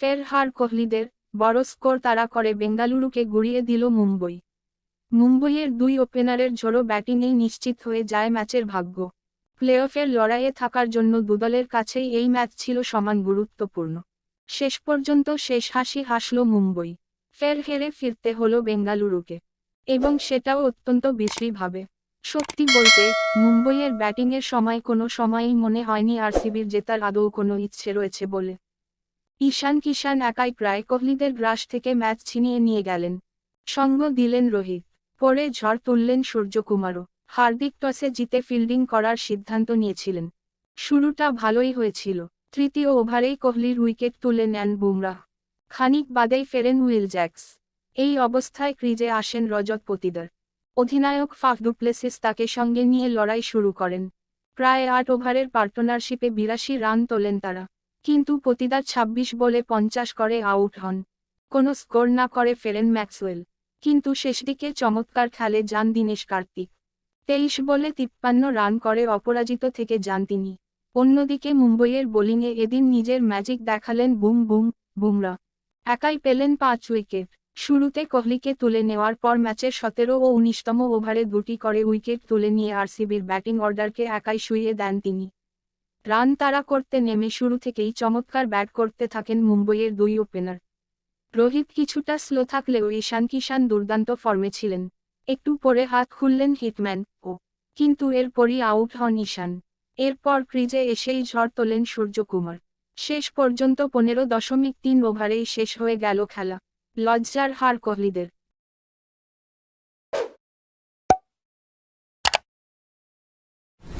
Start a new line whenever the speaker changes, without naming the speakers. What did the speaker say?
ফের হার কোহলিদের বড় স্কোর তারা করে বেঙ্গালুরুকে গুড়িয়ে দিল মুম্বই। মুম্বইয়ের দুই ওপেনারের ঝোড়ো ব্যাটিংয়েই নিশ্চিত হয়ে যায় ম্যাচের ভাগ্য। প্লেঅফের লড়াইয়ে থাকার জন্য দুদলের কাছেই এই ম্যাচ ছিল সমান গুরুত্বপূর্ণ। শেষ পর্যন্ত শেষ হাসি হাসল মুম্বই। ফের হেরে ফিরতে হলো বেঙ্গালুরুকে। এবং সেটাও অত্যন্ত বিশ্রীভাবে। সত্যি বলতে, মুম্বইয়ের ব্যাটিংয়ের সময় কোনো সময়ই মনে হয়নি আরসিবির জেতার আদৌ কোনো ইচ্ছে রয়েছে বলে। ঈশান কিষান একাই প্রায় কোহলিদের গ্রাস থেকে ম্যাচ ছিনিয়ে নিয়ে গেলেন। সঙ্গ দিলেন রোহিত, পরে ঝড় তুললেন সূর্যকুমারও। হার্দিক টসে জিতে ফিল্ডিং করার সিদ্ধান্ত নিয়েছিলেন। শুরুটা ভালোই হয়েছিল। তৃতীয় ওভারেই কোহলির উইকেট তুলে নেন বুমরাহ। খানিক বাদেই ফেরেন উইল জ্যাক্স। এই অবস্থায় ক্রিজে আসেন রজত পতিদার। অধিনায়ক ফাফ ডুপ্লেসিস তাকে সঙ্গে নিয়ে লড়াই শুরু করেন। প্রায় আট ওভারের পার্টনারশিপে বিরাশি রান তোলেন তারা। কিন্তু পতিদার ২৬ বলে পঞ্চাশ করে আউট হন। কোনো স্কোর না করে ফেরেন ম্যাক্সওয়েল। কিন্তু শেষদিকে চমৎকার খেলে যান দীনেশ কার্তিক। তেইশ বলে তিপ্পান্ন রান করে অপরাজিত থেকে যান তিনি। অন্যদিকে মুম্বইয়ের বোলিংয়ে এদিন নিজের ম্যাজিক দেখালেন বুম বুম, বুমরা। একাই পেলেন পাঁচ উইকেট। শুরুতে কোহলিকে তুলে নেওয়ার পর ম্যাচের সতেরো ও উনিশতম ওভারে দুটি করে উইকেট তুলে নিয়ে আরসিবির ব্যাটিং অর্ডারকে একাই শুইয়ে দেন তিনি। রান তাড়া করতে নেমে শুরু থেকেই চমৎকার ব্যাট করতে থাকেন মুম্বইয়ের দুই ওপেনার। রোহিত কিছুটা স্লো থাকলেও ঈশান কিষান দুর্দান্ত ফর্মে ছিলেন। একটু পরে হাত খুললেন হিটম্যান ও কিন্তু এরপরই আউট হন ঈশান। এরপর ক্রিজে এসেই ঝড় তোলেন সূর্যকুমার। শেষ পর্যন্ত পনেরো দশমিক তিন ওভারেই শেষ হয়ে গেল খেলা। লজ্জার হার কোহলিদের।